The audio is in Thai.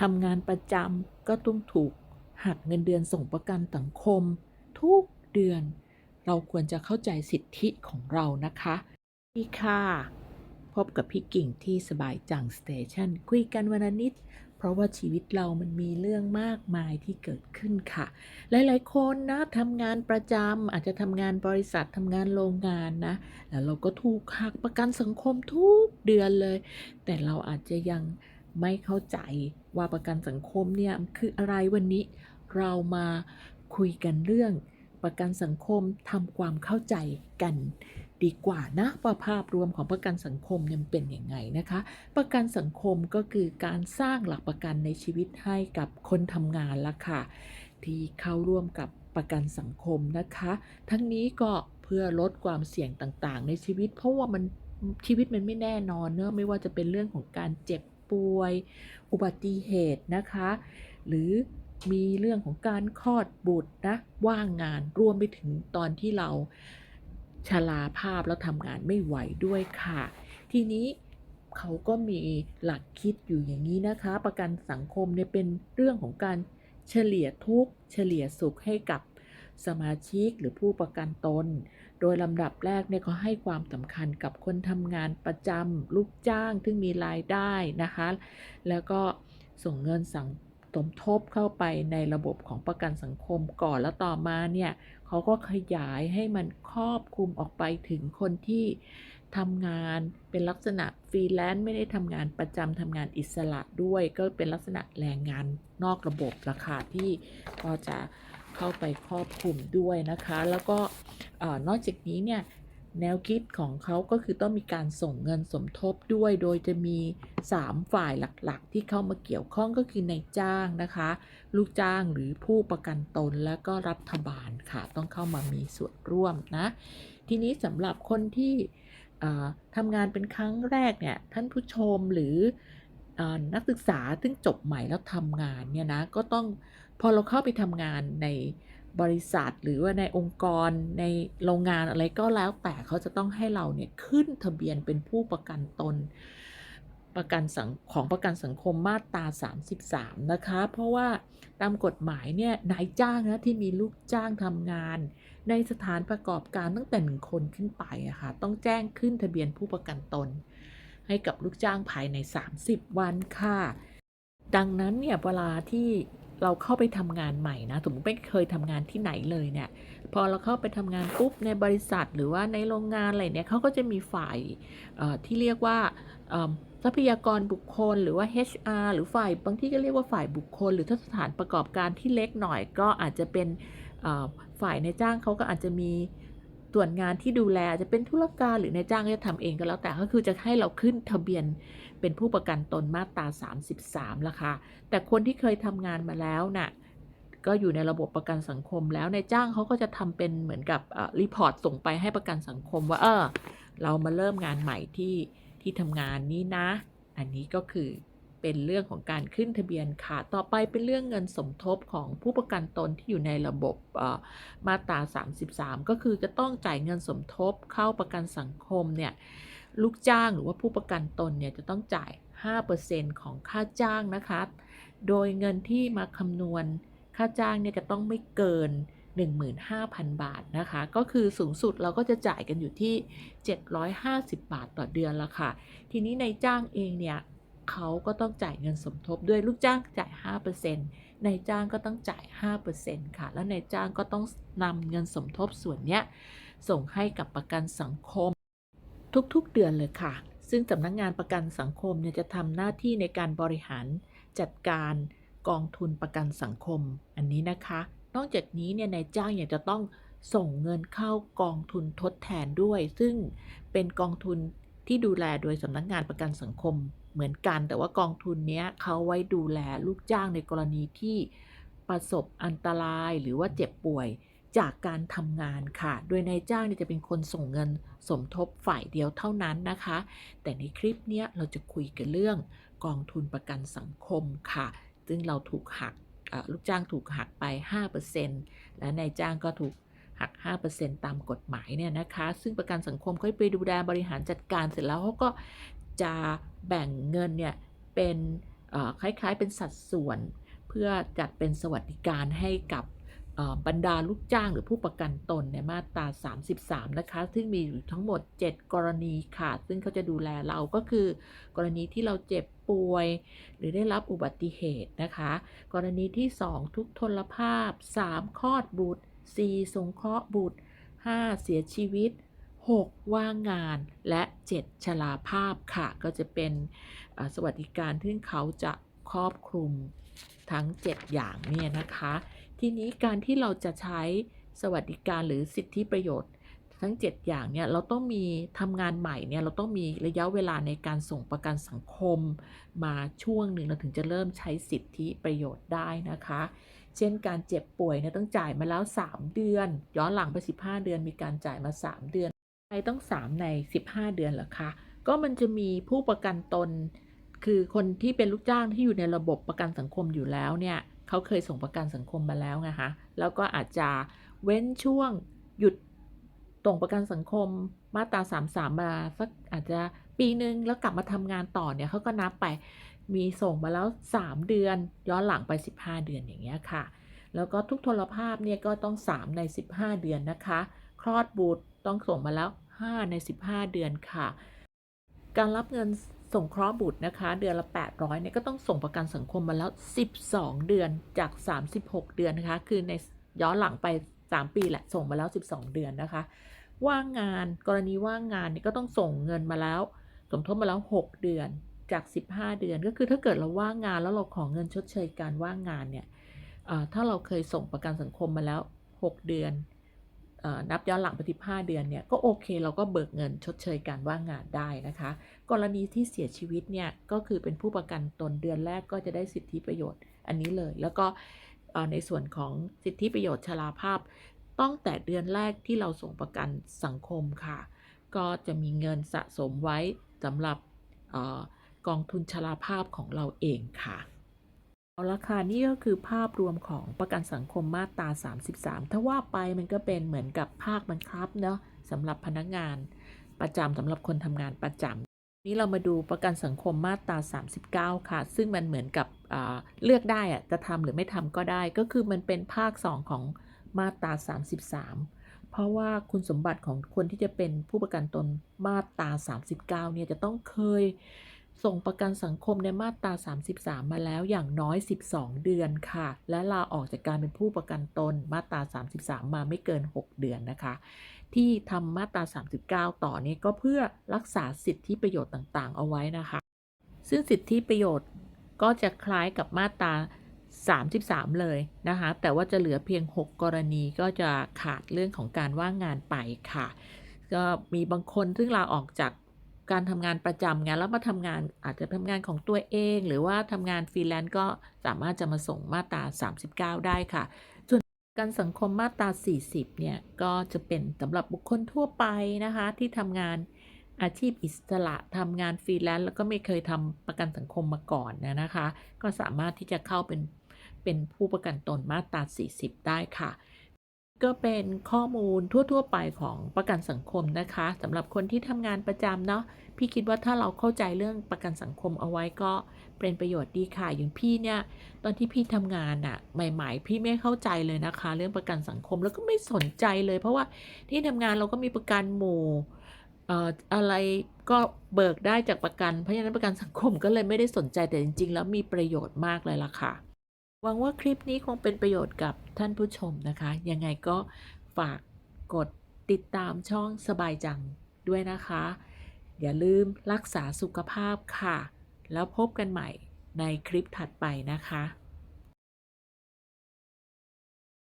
ทำงานประจำก็ต้องถูกหักเงินเดือนส่งประกันสังคม ทุกเดือน เราควรจะเข้าใจสิทธิของเรานะคะพี่ค่ะ พบกับพี่กิ่งที่สบายจังสเตชันคุยกันวันนิด เพราะว่าชีวิตเรามันมีเรื่องมากมายที่เกิดขึ้นค่ะ หลายๆคนนะทำงานประจำอาจจะทำงานบริษัททำงานโรงงานนะแล้วเราก็ถูกหักประกันสังคมทุกเดือนเลย แต่เราอาจจะยัง ไม่เข้าใจว่าประกันสังคมเนี่ยคืออะไรวันนี้ เรามาคุยกันเรื่อง ประกันสังคมทำความเข้าใจกัน ดีกว่านะว่าภาพรวมของประกันสังคมเนี่ยมันเป็นยังไงนะคะ ประกันสังคมก็คือการสร้างหลักประกันในชีวิตให้กับคนทำงานละค่ะ ที่เข้าร่วมกับประกันสังคมนะคะ ทั้งนี้ก็เพื่อลดความเสี่ยงต่างๆ ในชีวิต เพราะว่ามันชีวิตมันไม่แน่นอนเนอะไม่ว่าจะเป็นเรื่องของการเจ็บ ป่วย อุบัติเหตุนะคะ หรือมีเรื่องของการคลอดบุตรนะว่างงานรวมไปถึงตอนที่เราชราภาพแล้วทำงานไม่ไหวด้วยค่ะ ทีนี้เขาก็มีหลักคิดอยู่อย่างนี้นะคะ ประกันสังคมเนี่ยเป็นเรื่องของการเฉลี่ยทุกข์เฉลี่ยสุขให้กับสมาชิกหรือผู้ประกันตน โดยลำดับแรกเนี่ยเขาให้ความสำคัญกับคนทำงานประจำลูกจ้างซึ่มีรายได้นะคะ แล้วก็ส่งเงินสังสมทบเข้าไปในระบบของประกันสังคมก่อนแล้วต่อมาเนี่ยเขาก็ขยายให้มันครอบคลุมออกไปถึงคนที่ทำงานเป็นลักษณะฟรีแลนซ์ไม่ได้ทำงานประจำทำงานอิสระด้วย ก็เป็นลักษณะแรงงานนอกระบบราคาที่ก็จะ เข้าไปครอบคลุมด้วยนะคะ แล้วก็นอกจากนี้เนี่ยแนวคิดของเขาก็คือต้องมีการส่งเงินสมทบด้วย โดยจะมี 3 ฝ่ายหลักๆ ที่เข้ามาเกี่ยวข้องก็คือนายจ้างนะคะ ลูกจ้างหรือผู้ประกันตนและก็รัฐบาลค่ะ ต้องเข้ามามีส่วนร่วมนะ ทีนี้สำหรับคนที่ทำงานเป็นครั้งแรกเนี่ย ท่านผู้ชมหรือเออนักศึกษาซึ่งจบใหม่แล้วทำงานเนี่ยนะ ก็ต้อง พอเราเข้าไปทำงานในบริษัทหรือว่าในองค์กรในโรงงานอะไรก็แล้วแต่เขาจะต้องให้เราเนี่ยขึ้นทะเบียนเป็นผู้ประกันตนประกันสังของประกันสังคมมาตรา 33 นะคะ เพราะว่าตามกฎหมายเนี่ยนายจ้างนะที่มีลูกจ้างทำงาน ในสถานประกอบการตั้งแต่หนึ่งคนขึ้นไปอะค่ะต้องแจ้งขึ้นทะเบียนผู้ประกันตน ให้กับลูกจ้างภายใน 30 วันค่ะ ดังนั้นเนี่ยเวลาที่ เราเข้าไปทำงานใหม่นะสมมติไม่เคยทำงานที่ไหนเลยเนี่ย พอเราเข้าไปทำงานปุ๊บในบริษัทหรือว่าในโรงงานอะไรเนี่ยเขาก็จะมีฝ่ายที่เรียกว่าทรัพยากรบุคคลหรือว่า HR หรือฝ่ายบางที่ก็เรียกว่าฝ่ายบุคคล หรือถ้าสถานประกอบการที่เล็กหน่อยก็อาจจะเป็นฝ่ายในจ้างเขาก็อาจจะมี ส่วนงานที่ดูแลจะเป็นธุรการหรือในจ้างก็จะทำเองก็แล้วแต่ก็คือจะให้เราขึ้นทะเบียนเป็นผู้ประกันตนมาตรา 33ละค่ะแต่คนที่เคยทำงานมาแล้วน่ะก็อยู่ในระบบประกันสังคมแล้วในจ้างเขาก็จะทำเป็นเหมือนกับรีพอร์ตส่งไปให้ประกันสังคมว่าเออเรามาเริ่มงานใหม่ที่ที่ทำงานนี้นะ อันนี้ก็คือ เป็นเรื่องของการขึ้นทะเบียนค่ะ ต่อไปเป็นเรื่องเงินสมทบของผู้ประกันตนที่อยู่ในระบบเอ่อมาตรา 33 ก็คือจะต้องจ่ายเงินสมทบเข้าประกันสังคมเนี่ยลูกจ้างหรือว่าผู้ประกันตนเนี่ยจะต้องจ่าย 5%ของค่าจ้างนะคะ โดยเงินที่มาคำนวณค่าจ้างเนี่ยจะต้องไม่เกิน 15,000 บาทนะคะ ก็คือสูงสุดเราก็จะจ่ายกันอยู่ที่ 750 บาทต่อเดือนละค่ะ ทีนี้ในจ้างเองเนี่ย เขาก็ต้องจ่ายเงินสมทบด้วยลูกจ้างจ่าย5%ในจ้างก็ต้องจ่าย 5%ค่ะ แล้วในจ้างก็ต้องนำเงินสมทบส่วนนี้ส่งให้กับประกันสังคม ทุกๆเดือนเลยค่ะ ซึ่งสำนักงงานประกันสังคมเนี่ยจะทำหน้าที่ในการบริหารจัดการกองทุนประกันสังคม อันนี้นะคะ นอกจากนี้เนี่ยนายจ้างยังจะต้องส่งเงินเข้ากองทุนทดแทนด้วย ซึ่งเป็นกองทุนที่ดูแลโดยสำนักงงานประกันสังคม เหมือนกัน แต่ว่ากองทุนนี้เขาไว้ดูแลลูกจ้างในกรณีที่ประสบอันตรายหรือว่าเจ็บป่วยจากการทำงานค่ะ โดยนายจ้างจะเป็นคนส่งเงินสมทบฝ่ายเดียวเท่านั้นนะคะ แต่ในคลิปนี้เราจะคุยกันเรื่องกองทุนประกันสังคมค่ะ ซึ่งเราถูกหักลูกจ้างถูกหักไป 5%และนายจ้างก็ถูกหัก 5%ตามกฎหมายเนี่ยนะคะ ซึ่งประกันสังคมเขาไปดูแลบริหารจัดการเสร็จแล้วเขาก็ จะแบ่งเงินเนี่ยเป็นคล้ายๆเป็นสัดส่วน เพื่อจัดเป็นสวัสดิการให้กับบรรดาลูกจ้างหรือผู้ประกันตนในมาตรา 33 นะคะ ซึ่งมีอยู่ทั้งหมด 7 กรณีค่ะ ซึ่งเขาจะดูแลเราก็คือ กรณีที่เราเจ็บป่วย หรือได้รับอุบัติเหตุนะคะ กรณีที่ 2 ทุกทลภาพ 3 คลอดบุตร 4 สงเคราะห์บุตร 5 เสียชีวิต 6 ว่างงานและ 7 ชราภาพค่ะ ก็จะเป็นสวัสดิการที่เขาจะครอบคลุมทั้ง 7 อย่างเนี่ยนะคะ ทีนี้การที่เราจะใช้สวัสดิการหรือสิทธิประโยชน์ ทั้ง 7 อย่างเนี่ยเราต้องมีทำงานใหม่เนี่ยเราต้องมีระยะเวลาในการส่งประกันสังคม มาช่วงหนึ่งเราถึงจะเริ่มใช้สิทธิประโยชน์ได้นะคะ เช่นการเจ็บป่วยเนี่ยต้องจ่ายมาแล้ว 3 เดือน ย้อนหลังไป 15 เดือนมีการจ่ายมา 3 เดือน ใครต้อง 3 ใน 15 เดือนเหรอคะ ก็มันจะมีผู้ประกันตน คือคนที่เป็นลูกจ้างที่อยู่ในระบบประกันสังคมอยู่แล้วเนี่ยเขาเคยส่งประกันสังคมมาแล้วไงคะแล้วก็อาจจะเว้นช่วงหยุดส่งประกันสังคมมาตรา33 มาสักอาจจะปีหนึ่งแล้วกลับมาทำงานต่อเนี่ยเขาก็นับไปมีส่งมาแล้ว 3 เดือน ย้อนหลังไป 15 เดือนอย่างเงี้ยค่ะ แล้วก็ทุกทรภาพเนี่ยก็ต้อง 3 ใน 15 เดือนนะคะ คลอดบุตร ต้องส่งมาแล้ว 5 ใน 15 เดือนค่ะ การรับเงินส่งเคราะห์บุตรนะคะ เดือนละ 800เนี่ยก็ต้องส่งประกันสังคมมาแล้ว 12 เดือนจาก 36 เดือนนะคะ คือในย้อนหลังไป 3 ปีแหละส่งมาแล้ว 12 เดือนนะคะ ว่างงานกรณีว่างงานเนี่ยก็ต้องส่งเงินมาแล้ว สมทบมาแล้ว 6 เดือนจาก 15 เดือนก็คือถ้าเกิดเราว่างงานแล้วเราขอเงินชดเชยการว่างงานเนี่ยถ้าเราเคยส่งประกันสังคมมาแล้ว 6 เดือน นับย้อนหลังไปที่5เดือนเนี่ยก็โอเคเราก็เบิกเงินชดเชยการว่างงานได้นะคะ กรณีที่เสียชีวิตเนี่ยก็คือเป็นผู้ประกันตนเดือนแรกก็จะได้สิทธิประโยชน์อันนี้เลย แล้วก็ในส่วนของสิทธิประโยชน์ชราภาพตั้งแต่เดือนแรกที่เราส่งประกันสังคมค่ะ ก็จะมีเงินสะสมไว้สำหรับออกองทุนชราภาพของเราเองค่ะ เอาละค่ะนี่ก็คือภาพรวมของประกันสังคมมาตรา 33 ถ้าว่าไปมันก็เป็นเหมือนกับภาคบังคับเนาะสำหรับพนักงานประจำสำหรับคนทำงานประจำนี้เรามาดูประกันสังคมมาตรา 39 ค่ะ ซึ่งมันเหมือนกับเลือกได้อะจะทำหรือไม่ทำก็ได้ ก็คือมันเป็นภาค 2 ของมาตรา 33 เพราะว่าคุณสมบัติของคนที่จะเป็นผู้ประกันตนมาตรา 39 เนี่ยจะต้องเคย ส่งประกันสังคมในมาตรา 33 มาแล้วอย่างน้อย 12 เดือนค่ะ และลาออกจากการเป็นผู้ประกันตนมาตรา 33 มาไม่เกิน 6 เดือนนะคะ ที่ทำมาตรา 39 ต่อนี้ก็เพื่อรักษาสิทธิประโยชน์ต่างๆ เอาไว้นะคะ ซึ่งสิทธิประโยชน์ก็จะคล้ายกับมาตรา 33 เลยนะคะ แต่ว่าจะเหลือเพียง 6 กรณีก็จะขาดเรื่องของการว่างงานไปค่ะ ก็มีบางคนซึ่งลาออกจาก การทำงานประจำงานแล้วมาทำงานอาจจะทำงานของตัวเอง หรือว่าทำงานฟรีแลนซ์ก็สามารถจะมาส่งมาตรา 39 ได้ค่ะประกันสังคมมาตรา 40 เนี่ย ก็จะเป็นสำหรับบุคคลทั่วไปนะคะ ที่ทำงานอาชีพอิสระทำงานฟรีแลนซ์แล้วก็ไม่เคยทำประกันสังคมมาก่อนนะนะคะ ก็สามารถที่จะเข้าเป็นเป็นผู้ประกันตนมาตรา 40 ได้ค่ะ ก็เป็นข้อมูลทั่ว ๆ ไปของประกันสังคมนะคะสำหรับคนที่ทำงานประจำเนาะพี่คิดว่าถ้าเราเข้าใจเรื่องประกันสังคมเอาไว้ก็เป็นประโยชน์ดีค่ะอย่างพี่เนี่ยตอนที่พี่ทำงานอะใหม่ ๆ พี่ไม่เข้าใจเลยนะคะ เรื่องประกันสังคมแล้วก็ไม่สนใจเลย เพราะว่าที่ทำงานเราก็มีประกันหมู่เอ่ออะไรก็เบิกได้จากประกันเพราะฉะนั้นประกันสังคมก็เลยไม่ได้สนใจแต่จริง ๆ แล้วมีประโยชน์มากเลยล่ะค่ะ หวังว่าคลิปนี้คงเป็นประโยชน์กับท่านผู้ชมนะคะ ยังไงก็ฝากกดติดตามช่องสบายจังด้วยนะคะ อย่าลืมรักษาสุขภาพค่ะ แล้วพบกันใหม่ในคลิปถัดไปนะคะ